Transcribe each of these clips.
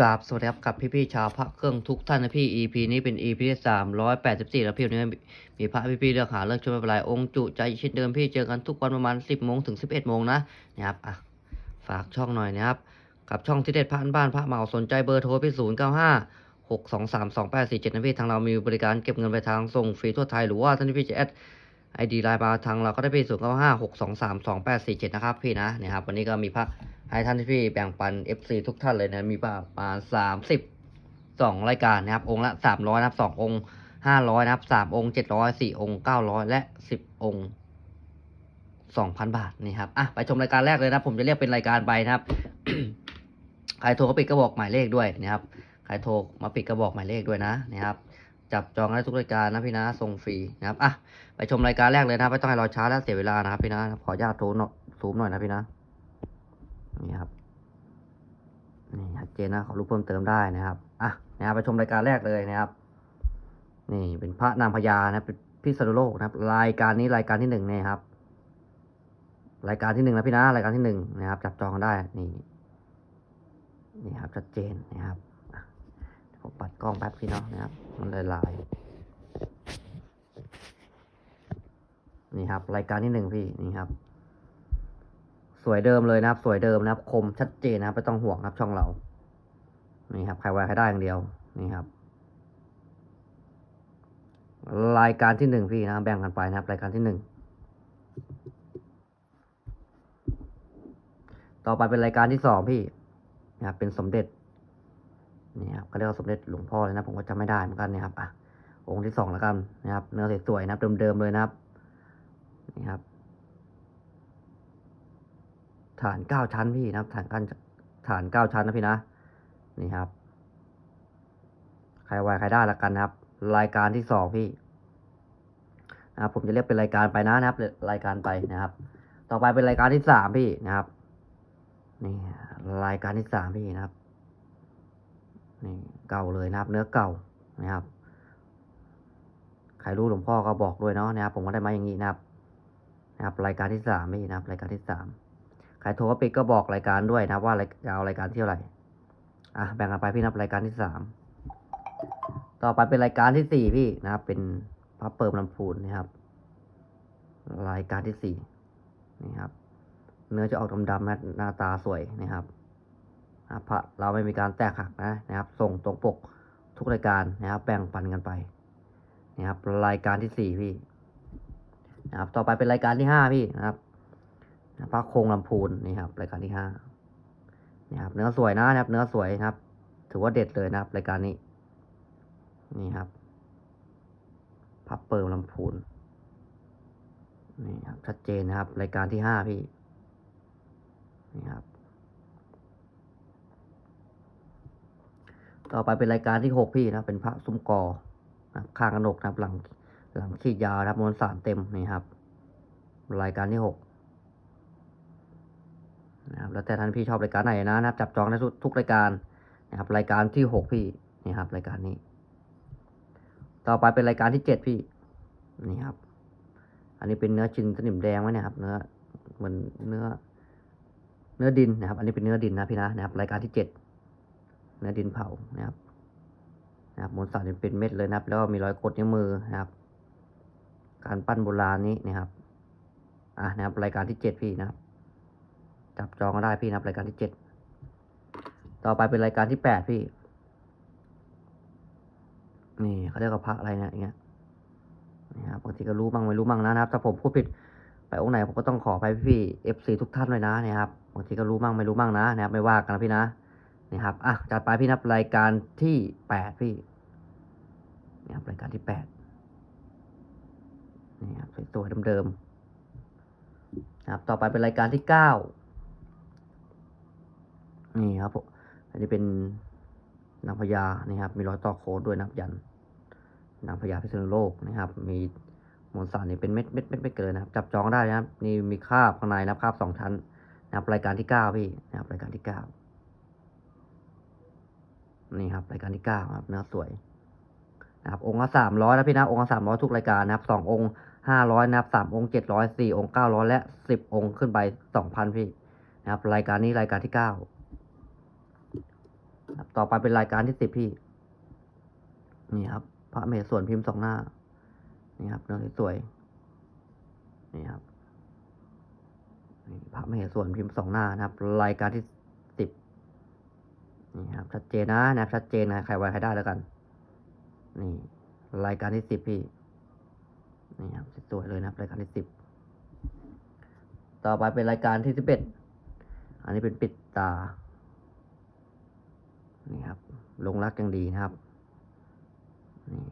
กราบสวัสดีครับกับพี่ๆชาวพระเครื่องทุกท่านนะพี่ EP นี้เป็น EP ที่สามร้อยแปดสิบสี่แล้วพี่วันนี้มีพระพี่ๆเลือกหาเลือกชมไม่เป็นไรองค์จุใจเช่นเดิมพี่เจอกันทุกวันประมาณสิบโมงถึงสิบเอ็ดโมงนะนะครับอะฝากช่องหน่อยนะครับกับช่องที่เด็ดพระอันบ้านพระเหมาสนใจเบอร์โทรพี่ศูนย์เก้าห้าหกสองสามสองแปดสี่เจ็ดนะพี่ทางเรามีบริการเก็บเงินไปทางส่งฟรีทั่วไทยหรือว่าท่านพี่จะแอดไอดีไลน์มาทางเราก็ได้พี่ศูนย์เก้าห้าหกสองสามสองแปดสี่เจ็ดนะครับพี่นะนะครับวันนี้ก็มีพระ ให้ท่านที่พี่แบ่งปัน FC ทุกท่านเลยนะมีประมาณสามสิบสองรายการนะครับ องค์ละสามร้อยนะครับสององค์ห้าร้อยนะครับสามองค์เจ็ดร้อยสี่องค์เก้าร้อยและสิบองค์สองพันบาทนี่ครับอะไปชมรายการแรกเลยนะผมจะเรียกเป็นรายการไปนะครับใครโทรก็ปิดกระบอกหมายเลขด้วยนะครับใครโทรมาปิดกระบอกหมายเลขด้วยนะนะครับจับจองได้ทุกรายการนะพี่นะส่งฟรีนะครับอะไปชมรายการแรกเลยนะไม่ต้องให้รอช้าและเสียเวลานะครับพี่นะขออนุญาตโทรซูมหน่อยนะพี่นะ นี่ครับนี่ชัดเจนนะขอรู้เพิ่มเติมได้นะครับอะนะครับไปชมรายการแรกเลยนะครับ นี่เป็นพระนางพญานะเป็นพิษณุโลกนะครับ รายการนี้รายการที่หนึ่งเนี่ยครับ รายการที่หนึ่งนะพี่นะรายการที่หนึ่งนะครับ จับจองกันได้นี่นี่ครับชัดเจนนะครับผมปัดกล้องแป๊บพี่เนาะนะครับ มันลายลายๆนี่ครับ รายการที่หนึ่งพี่นี่ครับ สวยเดิมเลยนะครับ สวยเดิมนะครับ คมชัดเจนนะครับไม่ต้องห่วงครับช่องเรา นี่ครับ ใครไว้ใครได้อย่างเดียว นี่ครับ รายการที่หนึ่งพี่นะแบ่งกันไปนะครับ รายการที่หนึ่ง ต่อไปเป็นรายการที่สองพี่นะครับเป็นสมเด็จนี่ครับก็เรียกว่าสมเด็จหลวงพ่อเลยนะผมก็จำไม่ได้เหมือนกันนะครับอะองค์ที่สองแล้วกันนะครับ เนื้อสวยๆนะครับเดิมๆเลยนะครับนี่ครับ ฐานเก้าชั้นพี่นะครับ ฐานกันฐานเก้าชั้นนะพี่นะ นี่ครับ ใครไวใครได้ละกันนะครับ รายการที่สองพี่นะครับผมจะเรียกเป็นรายการไปนะนะครับ รายการไปนะครับ ต่อไปเป็นรายการที่สามพี่นะครับ นี่รายการที่สามพี่นะครับ นี่เก่าเลยนะครับ เนื้อเก่านะครับ ใครรู้หลวงพ่อก็บอกด้วยเนาะนะครับ ผมก็ได้มาอย่างนี้นะครับนะครับ รายการที่สามพี่นะครับ รายการที่สาม ใครโทรก็ปิดก็บอกรายการด้วยนะว่าจะเอารายการที่เท่าไหร่อะแบ่งกันไปพี่นับรายการที่สามต่อไปเป็นรายการที่สี่พี่นะครับ เป็นพระเปิมลำพูนนะครับ รายการที่สี่นี่ครับ เนื้อจะออกดำๆนะหน้าตาสวยนะครับอะพระเราไม่มีการแตกหักนะนะครับ ส่งตรงปกทุกรายการนะครับ แบ่งปันกันไปนะครับ รายการที่สี่พี่นะครับ ต่อไปเป็นรายการที่ห้าพี่นะครับ พระโคงลำพูนนี่ครับรายการที่ห้านี่ครับเนื้อสวยนะครับ เนื้อสวยครับ ถือว่าเด็ดเลยนะครับรายการนี้ นี่ครับพระเปิมลำพูนนี่ครับชัดเจนนะครับ รายการที่ห้าพี่นี่ครับ ต่อไปเป็นรายการที่หกพี่นะเป็นพระซุ้มกอนะข้างกระหนกนะครับ หลังหลังขีดยาวนะครับมวลสารเต็มนี่ครับ รายการที่หก นะครับแล้วแต่ท่านพี่ชอบรายการไหนนะนะครับ จับจองได้ทุกทุกรายการนะครับ รายการที่หกพี่นี่ครับ รายการนี้ ต่อไปเป็นรายการที่เจ็ดพี่นี่ครับ อันนี้เป็นเนื้อชิ้นสนิมแดงไว้นะครับ เนื้อเหมือนเนื้อ เนื้อดินนะครับ อันนี้เป็นเนื้อดินนะพี่นะนะครับ รายการที่เจ็ดเนื้อดินเผานะครับนะครับมวลสารเป็นเม็ดเลยนะครับ แล้วมีรอยกดนิ้วมือนะครับ การปั้นโบราณนี้นะครับ อะนะครับ รายการที่เจ็ดพี่นะครับ จับจองก็ได้พี่นะครับรายการที่เจ็ดต่อไปเป็นรายการที่แปดพี่ นี่เขาเรียกว่าพระอะไรเนี่ยอย่างเงี้ยนี่ครับบางทีก็รู้บ้างไม่รู้บ้างนะครับ ถ้าผมพูดผิดไปองค์ไหนผมก็ต้องขอไปพี่เอฟซีทุกท่านเลยนะเนี่ยครับบางทีก็รู้บ้างไม่รู้บ้างนะนะครับไม่ว่ากันนะพี่นะนี่ครับอะจัดไปพี่นับรายการที่แปดพี่นี่ครับรายการที่แปดนี่ครับสวยๆเดิมๆนะครับต่อไปเป็นรายการที่เก้า นี่ครับผมอันนี้เป็นนางพญานี่ครับ มีรอยต่อโค้ดด้วยนะครับยัน นางพญาพิษณุโลกนะครับ มีมวลสารนี่เป็นเม็ดเม็ดเม็ดไม่เกินนะครับ จับจองได้นะครับ นี่มีคาบข้างในนะคาบสองชั้นนะครับรายการที่เก้าพี่นะครับรายการที่เก้านี่ครับรายการที่เก้าครับเนื้อสวยนะครับองค์ละสามร้อยนะพี่นะองค์ละสามร้อยทุกรายการนะครับสององค์ห้าร้อยนะครับสามองค์เจ็ดร้อยสี่องค์เก้าร้อยและสิบองค์ขึ้นไปสองพันพี่นะครับรายการนี้รายการที่เก้า ต่อไปเป็นรายการที่สิบพี่ นี่ครับ พระเมสวนพิมพ์สองหน้า นี่ครับเนื้อสวยๆนี่ครับนี่พระเมเหสวนพิมพ์สองหน้านะครับ รายการที่สิบนี่ครับ ชัดเจนนะนะครับชัดเจนนะใครไว้ใครได้แล้วกัน นี่ รายการที่สิบพี่ นี่ครับสวยเลยนะครับ รายการที่สิบต่อไปเป็นรายการที่สิบเอ็ดอันนี้เป็นปิดตา นี่ครับ ลงรักยังดีนะครับ นี่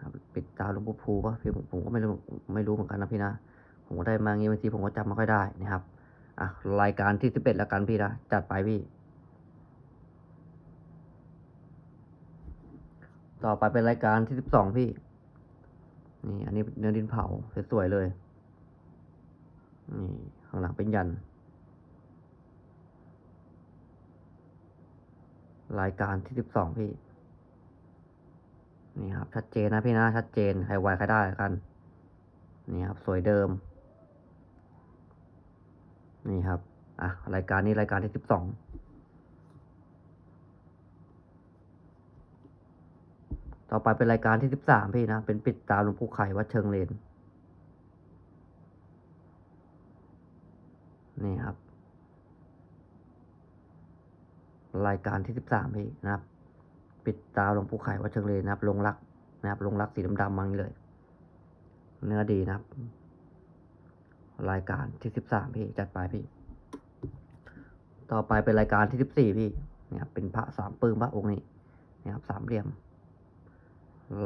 ครับปิดตาลงปู่ภูปะพี่ผมผมก็ไม่รู้ไม่รู้เหมือนกันนะพี่นะ ผมก็ได้มางี้บางทีผมก็จำไม่ค่อยได้นะครับ อะ รายการที่สิบเอ็ดแล้วกันพี่นะจัดไปพี่ ต่อไปเป็นรายการที่สิบสองพี่ นี่ อันนี้เนื้อดินเผาสวยๆเลย นี่ ข้างหลังเป็นยัน รายการที่สิบสองพี่ นี่ครับ ชัดเจนนะพี่นะ ชัดเจน ใครไวใครได้กัน นี่ครับ สวยเดิม นี่ครับ อะ รายการนี้รายการที่สิบสองต่อไปเป็นรายการที่สิบสามพี่นะ เป็นปิดตาหลวงปู่ไข่วัดเชิงเลน นี่ครับ รายการที่สิบสามพี่นะครับ ปิดตาหลวงปู่ไข่วัดเชิงเลนนะครับ ลงรักนะครับ ลงรักสีดำๆมังเลย เนื้อดีนะครับ รายการที่สิบสามพี่ จัดไปพี่ ต่อไปเป็นรายการที่สิบสี่พี่นะครับเป็นพระสามปื้มพระองค์นี้นะครับสามเหลี่ยม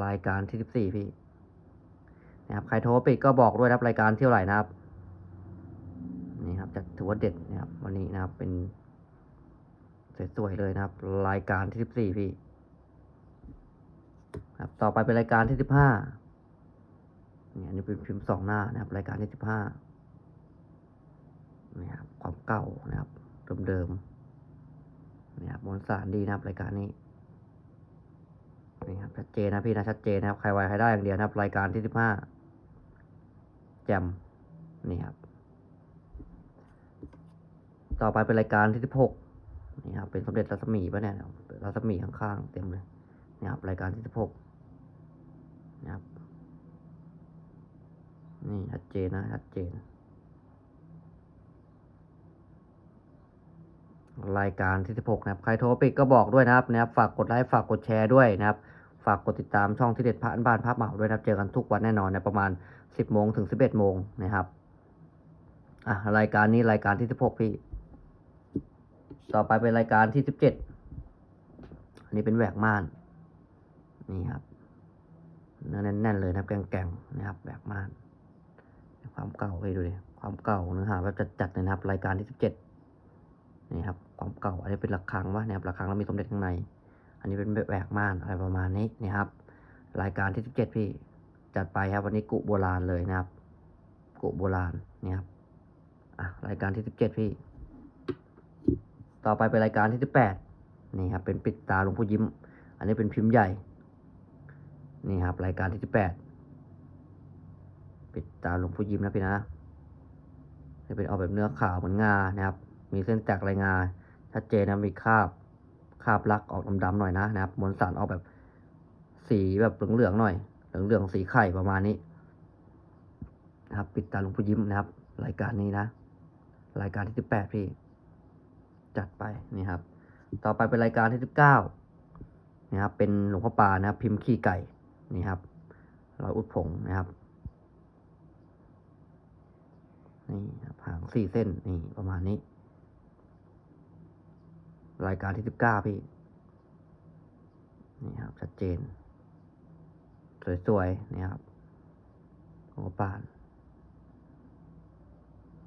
รายการที่สิบสี่พี่นะครับใครโทรปิดก็บอกด้วยนะครับรายการเที่ยวไหร่นะครับนี่ครับจะถือว่าเด็ดนะครับ วันนี้นะครับเป็น สวยๆเลยนะครับ รายการที่สิบสี่พี่ครับต่อไปเป็นรายการที่สิบห้านี่อันนี้เป็นพิมพ์สองหน้านะครับ รายการที่สิบห้านี่ครับความเก่านะครับเดิมๆนี่ครับมวลสารดีนะครับรายการนี้นี่ครับชัดเจนนะพี่นะชัดเจนนะครับ ใครไวใครได้อย่างเดียวนะครับ รายการที่สิบห้าแจมนี่ครับ ต่อไปเป็นรายการที่สิบหก นี่ครับเป็นสมเด็จรัศมีปะเนี่ยรัศมีข้างๆเต็มเลยนี่ครับรายการที่สิบหกนะครับนี่ชัดเจนนะชัดเจน รายการที่สิบหกนะครับใครโทรปิดก็บอกด้วยนะครับนะครับ ฝากกดไลค์ฝากกดแชร์ด้วยนะครับ ฝากกดติดตามช่องที่เด็ดพระอันบ้านพระเหมาด้วยนะครับ เจอกันทุกวันแน่นอนในประมาณสิบโมงถึงสิบเอ็ดโมงนะครับอะรายการนี้รายการที่สิบหกพี่ ต่อไปเป็นรายการที่สิบเจ็ดอันนี้เป็นแหวกม่าน นี่ครับแน่นๆเลยนะครับ แกงๆนะครับแหวกม่าน ความเก่าไปดูดิความเก่าเนื้อหาแบบจัดๆเลยนะครับ รายการที่สิบเจ็ดนี่ครับ ความเก่า อันนี้เป็นระฆังวะนะครับระฆังแล้วมีสมเด็จข้างใน อันนี้เป็นแหวกม่านอะไรประมาณนี้นี่ครับ รายการที่สิบเจ็ดพี่จัดไปครับ วันนี้กุโบราณเลยนะครับ กุโบราณนี่ครับอะรายการที่สิบเจ็ดพี่ ต่อไปเป็นรายการที่สิบแปดนี่ครับเป็นปิดตาหลวงพ่อยิ้ม อันนี้เป็นพิมพ์ใหญ่ นี่ครับรายการที่สิบแปดปิดตาหลวงพ่อยิ้มนะพี่นะจะเป็นออกแบบเนื้อขาวเหมือนงานะครับ มีเส้นแตกลายงา ชัดเจนนะมีคราบคราบลักออกดำๆหน่อยนะนะครับมวลสารออกแบบสีแบบเหลืองๆหน่อย เหลืองๆสีไข่ประมาณนี้นะครับ ปิดตาหลวงพ่อยิ้มนะครับ รายการนี้นะ รายการที่สิบแปดพี่ จัดไปนี่ครับ ต่อไปเป็นรายการที่สิบเก้านะครับเป็นหลวงพ่อปานะครับ พิมพ์ขี้ไก่นี่ครับรอยอุดผงนะครับนี่ครับหางสี่เส้นนี่ประมาณนี้ รายการที่สิบเก้าพี่นี่ครับชัดเจน สวยๆนี่ครับหลวงพ่อปาน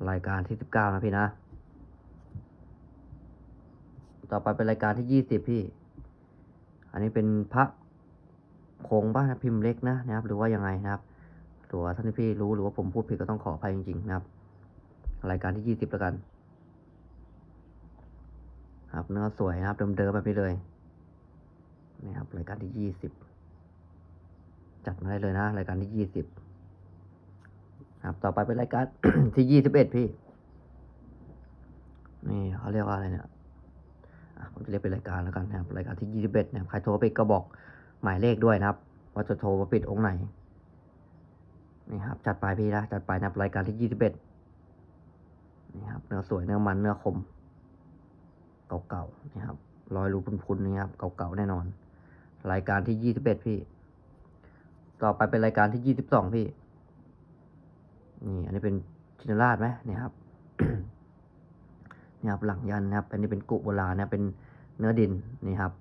รายการที่สิบเก้านะพี่นะ ต่อไปเป็นรายการที่ยี่สิบพี่ อันนี้เป็นพระโคงบ้านพิมพ์เล็กนะนะครับ หรือว่ายังไงนะครับหรือว่าท่านพี่รู้หรือว่าผมพูดผิดก็ต้องขออภัยจริงๆนะครับ รายการที่ยี่สิบแล้วกัน ครับเนื้อสวยนะครับเดิมๆแบบนี้เลยนี่ครับรายการที่ยี่สิบจัดมาได้เลยนะ รายการที่ยี่สิบครับต่อไปเป็นรายการที่ยี่สิบเอ็ดพี่ นี่เขาเรียกว่าอะไรเนี่ย ผมจะเรียกเป็นรายการแล้วกันนะครับรายการที่ยี่สิบเอ็ดนะครับใครโทรไปก็บอกหมายเลขด้วยนะครับ ว่าจะโทรมาปิดองค์ไหนนี่ครับจัดไปพี่นะจัดไปนะรายการที่ยี่สิบเอ็ดนี่ครับเนื้อสวยเนื้อมันเนื้อคม เก่าๆนี่ครับรอยรูพุนๆนี่ครับเก่าๆแน่นอน รายการที่ยี่สิบเอ็ดพี่ ต่อไปเป็นรายการที่ยี่สิบสองพี่ นี่ อันนี้เป็นชินราชไหมเนี่ยครับ นี่ครับหลังยันนะครับอันนี้เป็นกุโบราณนะเป็นเนื้อดินนี่ครับ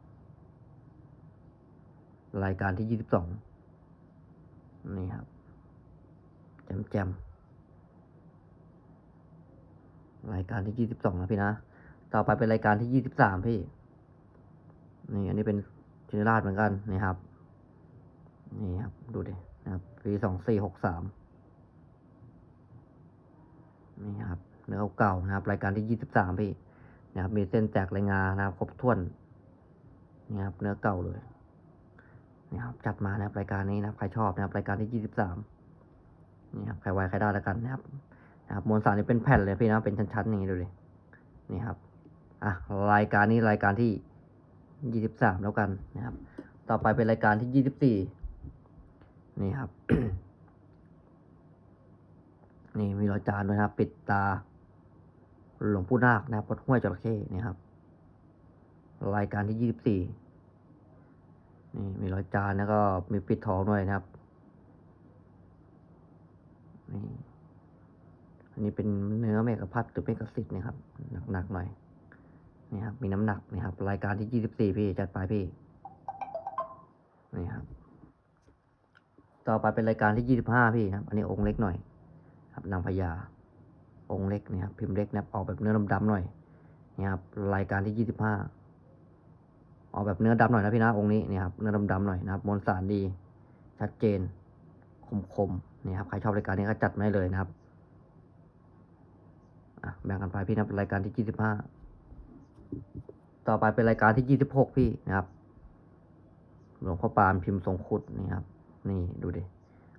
รายการที่ยี่สิบสองนี่ครับแจมแจมรายการที่ยี่สิบสองนะพี่นะต่อไปเป็นรายการที่ยี่สิบสามพี่นี่อันนี้เป็นชินราชเหมือนกันนี่ครับนี่ครับดูดินะครับปีสองสี่หกสามนี่ครับ เนื้อเก่านะครับ รายการที่ยี่สิบสามพี่นะครับ มีเส้นแตกรายงานะครับครบถ้วนนี่ครับ เนื้อเก่าเลยนี่ครับจัดมานะครับรายการนี้นะครับใครชอบนะครับรายการที่ยี่สิบสามนี่ครับใครไวใครได้แล้วกันนะครับนะครับมวลสารนี่เป็นแผ่นเลยพี่นะเป็นชั้นๆอย่างนี้ดูดินี่ครับอะรายการนี้รายการที่ยี่สิบสามแล้วกันนะครับ ต่อไปเป็นรายการที่ยี่สิบสี่นี่ครับ นี่มีรอยจานด้วยนะครับ ปิดตา หลวงปู่นาคนะครับวัดห้วยจระเข้นี่ครับ รายการที่ยี่สิบสี่นี่มีรอยจานแล้วก็มีปิดทองด้วยนะครับนี่อันนี้เป็นเนื้อเมกะพัดหรือเมกะสิทธ์นะครับหนักๆหน่อยนี่ครับมีน้ำหนักนี่ครับ รายการที่ยี่สิบสี่พี่จัดไปพี่นี่ครับ ต่อไปเป็นรายการที่ยี่สิบห้าพี่นะครับ อันนี้องค์เล็กหน่อย ครับนางพญา องค์เล็กเนี่ยครับพิมพ์เล็กนะออกแบบเนื้อดำๆหน่อยเนี่ยครับรายการที่ยี่สิบห้าออกแบบเนื้อดำหน่อยนะพี่นะองค์นี้เนี่ยครับเนื้อดำๆหน่อยนะครับมวลสารดี ชัดเจน คมๆเนี่ยครับใครชอบรายการนี้ก็จัดมาได้เลยนะครับแบ่งกันไปพี่นะเป็นรายการที่ยี่สิบห้าต่อไปเป็นรายการที่ยี่สิบหกพี่นะครับหลวงพ่อปานพิมพ์ทรงคุดนี่ครับ นี่ดูดิ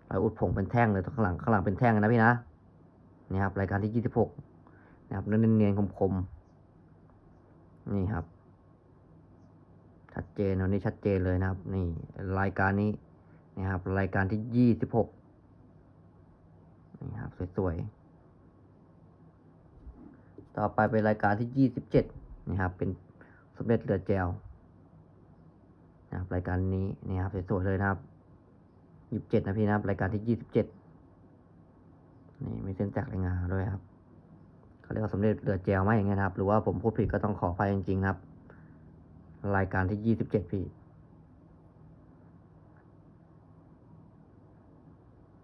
รอยอุดผงเป็นแท่งเลยข้างหลังข้างหลังเป็นแท่งนะพี่นะ นี่ครับรายการที่ยี่สิบหกนะครับเนื้อเนียนๆคมๆนี่ครับ ชัดเจนวันนี้ชัดเจนเลยนะครับ นี่รายการนี้นะครับ รายการที่ยี่สิบหกนี่ครับสวยๆต่อไปเป็นรายการที่ยี่สิบเจ็ดนี่ครับ เป็นสมเด็จเรือแจวนะครับรายการนี้นี่ครับสวยๆเลยนะครับยี่สิบเจ็ดนะพี่นะครับรายการที่ยี่สิบเจ็ด นี่มีเส้นแตกรายงานด้วยครับเขาเรียกว่าสมเด็จเรือแจวไหมอย่างเงี้ยครับ หรือว่าผมพูดผิดก็ต้องขออภัยจริงๆครับ รายการที่ยี่สิบเจ็ดพี่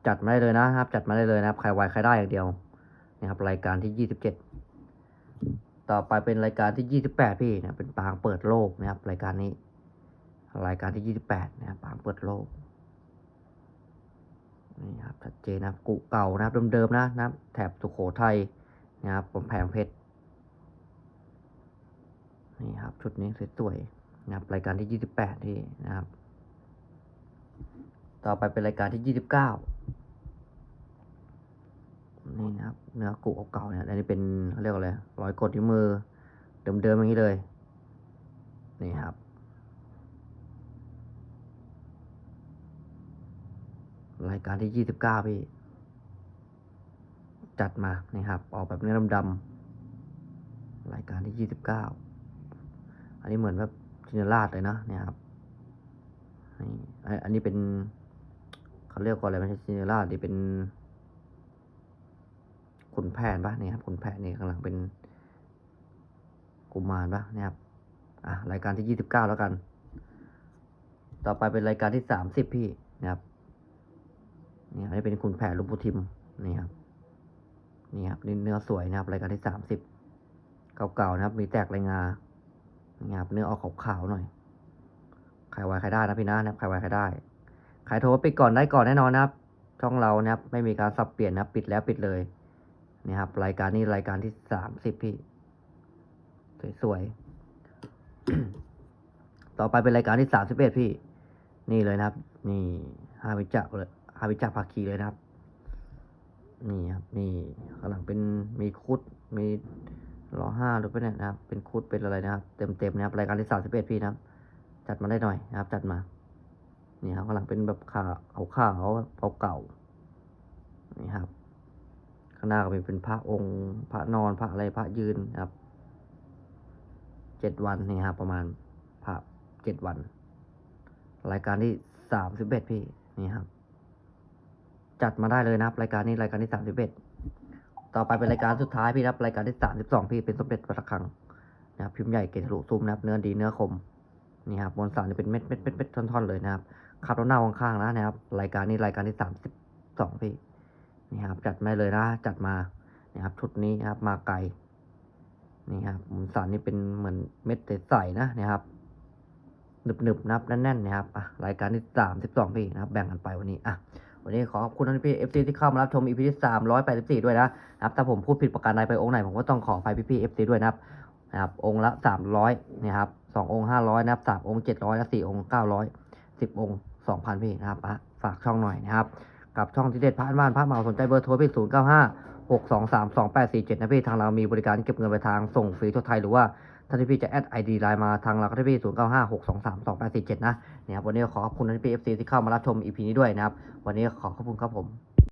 จัดมาได้เลยนะครับ จัดมาได้เลยนะครับ ใครไวใครได้อย่างเดียวนะครับ รายการที่ยี่สิบเจ็ดต่อไปเป็นรายการที่ยี่สิบแปดพี่นะเป็นปางเปิดโลกนะครับ รายการนี้ รายการที่ยี่สิบแปดนะครับปางเปิดโลก นี่ครับชัดเจนนะครับกุเก่านะครับเดิมๆนะนะแถบสุโขทัยนะครับผมแผงเพชรนี่ครับชุดนี้สวยๆนะครับรายการที่ยี่สิบแปดที่นะครับ ต่อไปเป็นรายการที่ยี่สิบเก้านี่นะครับเนื้อกุเก่าเนี่ยอันนี้เป็นเขาเรียกว่าอะไรรอยกดที่มือเดิมๆอย่างนี้เลยนี่ครับ รายการที่ยี่สิบเก้าพี่ จัดมานี่ครับ ออกแบบเนื้อดำๆรายการที่ยี่สิบเก้าอันนี้เหมือนแบบชินราชเลยนะเนี่ยครับอันอันนี้เป็นเขาเรียกว่าอะไรไม่ใช่ชินราชดิเป็นขุนแผนปะเนี่ยครับขุนแผนนี่ข้างหลังเป็นกุมารปะเนี่ยครับอะรายการที่ยี่สิบเก้าแล้วกัน ต่อไปเป็นรายการที่สามสิบพี่นะครับ นี่อันนี้เป็นคุณแผนหลุงปูทิมนี่ครับนี่ครับนี่เนื้อสวยนะครับรายการที่สามสิบเก่าๆนะครับ มีแตกรายงานี่ครับเนื้อออกขาวๆหน่อยใครไวใครได้นะพี่นะนะครับใครไวใครได้ใครโทรปิดก่อนได้ก่อนแน่นอนนะครับช่องเรานะครับ ไม่มีการสับเปลี่ยนนะครับปิดแล้วปิดเลยนี่ครับ รายการนี้รายการที่สามสิบพี่ สวยๆต่อไปเป็นรายการที่สามสิบเอ็ดพี่ นี่เลยนะครับ นี่ห้าวิจักเลย ฮาวิจักภาคีเลยนะครับ นี่ครับนี่ข้างหลังเป็นมีคุดมีรอห้าหรือเปล่าเนี่ยนะครับ เป็นคุดเป็นอะไรนะครับ เต็มเต็มๆนะครับรายการที่สามสิบเอ็ดพี่นะครับ จัดมาได้หน่อยนะครับ จัดมา นี่ครับข้างหลังเป็นแบบขาวขาวขาวเก่านี่ครับ ข้างหน้าก็เป็นเป็นพระองค์ พระนอนพระอะไรพระยืนนะครับเจ็ดวันนี่ครับประมาณพระเจ็ดวัน รายการที่สามสิบเอ็ดพี่นี่ครับ จัดมาได้เลยนะครับ รายการนี้รายการที่สามสิบเอ็ดต่อไปเป็นรายการสุดท้ายพี่ครับรายการที่สามสิบสองพี่เป็นสมเด็จพระระฆังนะครับพิมพ์ใหญ่เกศทะลุซุ้มนะครับเนื้อดีเนื้อคมนี่ครับมวลสารจะเป็นเม็ดเม็ดเม็ดเม็ดท่อนๆเลยนะครับขับแล้วหน้าข้างๆนะนะครับ รายการนี้รายการที่สามสิบสองพี่นี่ครับจัดมาเลยนะ จัดมานะครับชุดนี้นะครับมาไกลนี่ครับมวลสารนี่เป็นเหมือนเม็ดใสๆนะนะครับหนึบๆนะครับแน่นๆนะครับอะรายการที่สามสิบสองพี่นะครับ แบ่งกันไปวันนี้อะ วันนี้ขอขอบคุณท่านพี่เอฟซีที่เข้ามารับชมอีพีที่สามร้อยแปดสิบสี่ด้วยนะครับถ้าผมพูดผิดประการใดไปองค์ไหนผมก็ต้องขออภัยพี่พี่เอฟซีด้วยนะครับนะครับองค์ละสามร้อยนะครับสององค์ห้าร้อยนะครับสามองค์เจ็ดร้อยและสี่องค์เก้าร้อยสิบองค์สองพันพี่นะครับฝากช่องหน่อยนะครับกับช่องที่เด็ดพระบ้านพระเหมาสนใจเบอร์โทรพี่ศูนย์เก้าห้าหกสองสามสองแปดสี่เจ็ดนะพี่ทางเรามีบริการเก็บเงินไปทางส่งฟรีทั่วไทยหรือว่า ท่านที่พี่จะแอดไอดีไลน์มาทางเราก็ได้พี่ศูนย์เก้าห้าหกสองสามสองแปดสี่เจ็ดนะเนี่ยครับวันนี้ขอขอบคุณท่านพี่เอฟซีที่เข้ามารับชมอีพีนี้ด้วยนะครับ วันนี้ขอขอบคุณครับผม